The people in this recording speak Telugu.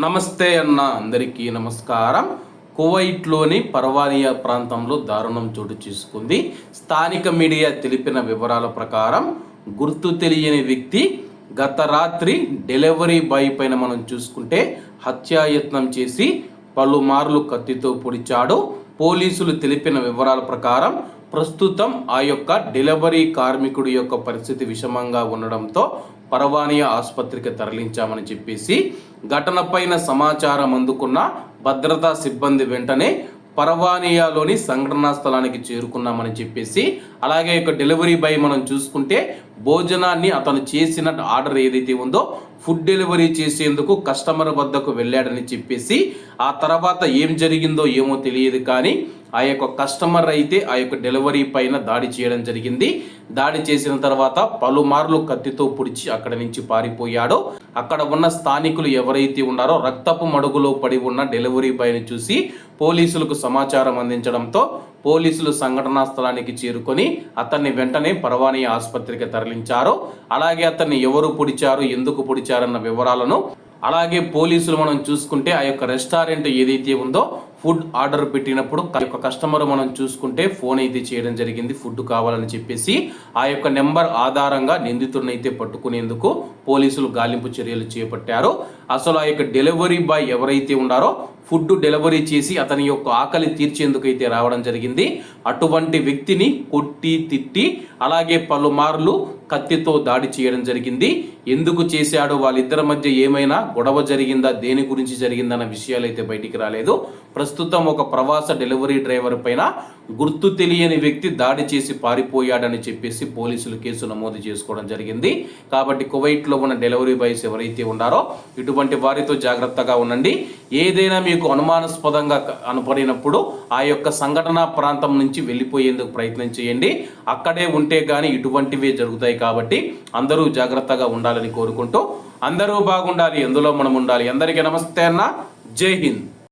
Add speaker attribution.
Speaker 1: నమస్తే అన్న అందరికీ నమస్కారం. కువైట్లోని పర్వానియా ప్రాంతంలో దారుణం చోటు చేసుకుంది. స్థానిక మీడియా తెలిపిన వివరాల ప్రకారం గుర్తు తెలియని వ్యక్తి గత రాత్రి డెలివరీ బాయ్ పైన మనం చూసుకుంటే హత్యాయత్నం చేసి పలుమార్లు కత్తితో పొడిచాడు. పోలీసులు తెలిపిన వివరాల ప్రకారం ప్రస్తుతం ఆ యొక్క డెలివరీ కార్మికుడి యొక్క పరిస్థితి విషమంగా ఉండడంతో పరవానియా ఆసుపత్రికి తరలించామని చెప్పేసి ఘటనపైన సమాచారం అందుకున్న భద్రతా సిబ్బంది వెంటనే పరవానియాలోని సంఘటనా స్థలానికి చేరుకున్నామని చెప్పేసి అలాగే యొక్క డెలివరీ బాయ్ మనం చూసుకుంటే భోజనాన్ని అతను చేసిన ఆర్డర్ ఏదైతే ఉందో ఫుడ్ డెలివరీ చేసేందుకు కస్టమర్ వద్దకు వెళ్ళాడని చెప్పేసి ఆ తర్వాత ఏం జరిగిందో ఏమో తెలియదు కానీ ఆ యొక్క కస్టమర్ అయితే ఆ యొక్క డెలివరీ పైన దాడి చేయడం జరిగింది. దాడి చేసిన తర్వాత పలుమార్లు కత్తితో పొడిచి అక్కడ నుంచి పారిపోయాడు. అక్కడ ఉన్న స్థానికులు ఎవరైతే ఉన్నారో రక్తపు మడుగులో పడి ఉన్న డెలివరీ బాయ్ని చూసి పోలీసులకు సమాచారం అందించడంతో పోలీసులు సంఘటనా స్థలానికి చేరుకొని అతన్ని వెంటనే పరవాణి ఆసుపత్రికి తరలించారు. అలాగే అతన్ని ఎవరు పొడిచారు ఎందుకు పొడిచారన్న వివరాలను అలాగే పోలీసులు మనం చూసుకుంటే ఆ యొక్క రెస్టారెంట్ ఏదైతే ఉందో ఫుడ్ ఆర్డర్ పెట్టినప్పుడు ఆ యొక్క కస్టమర్ మనం చూసుకుంటే ఫోన్ అయితే చేయడం జరిగింది ఫుడ్ కావాలని చెప్పేసి. ఆ యొక్క నెంబర్ ఆధారంగా నిందితుడిని అయితే పట్టుకునేందుకు పోలీసులు గాలింపు చర్యలు చేపట్టారు. అసలు ఆ యొక్క డెలివరీ బాయ్ ఎవరైతే ఉన్నారో ఫుడ్ డెలివరీ చేసి అతని యొక్క ఆకలి తీర్చేందుకు అయితే రావడం జరిగింది. అటువంటి వ్యక్తిని కొట్టి తిట్టి అలాగే పలుమార్లు కత్తితో దాడి చేయడం జరిగింది. ఎందుకు చేశాడో? వాళ్ళిద్దరి మధ్య ఏమైనా గొడవ జరిగిందా? దేని గురించి జరిగిందన్న విషయాలు అయితే బయటికి రాలేదు. ప్రస్తుతం ఒక ప్రవాస డెలివరీ డ్రైవర్ పైన గుర్తు తెలియని వ్యక్తి దాడి చేసి పారిపోయాడని చెప్పేసి పోలీసులు కేసు నమోదు చేసుకోవడం జరిగింది. కాబట్టి కువైట్లో ఉన్న డెలివరీ బాయ్స్ ఎవరైతే ఉన్నారో ఇటువంటి వారితో జాగ్రత్తగా ఉండండి. ఏదైనా మీకు అనుమానాస్పదంగా అనుపడినప్పుడు ఆ యొక్క సంఘటన ప్రాంతం నుంచి వెళ్ళిపోయేందుకు ప్రయత్నం చేయండి. అక్కడే ఉంటే కానీ ఇటువంటివే జరుగుతాయి కాబట్టి అందరూ జాగ్రత్తగా ఉండాలని కోరుకుంటూ అందరూ బాగుండాలి ఎందులో మనం ఉండాలి. అందరికీ నమస్తే అన్న. జై హింద్.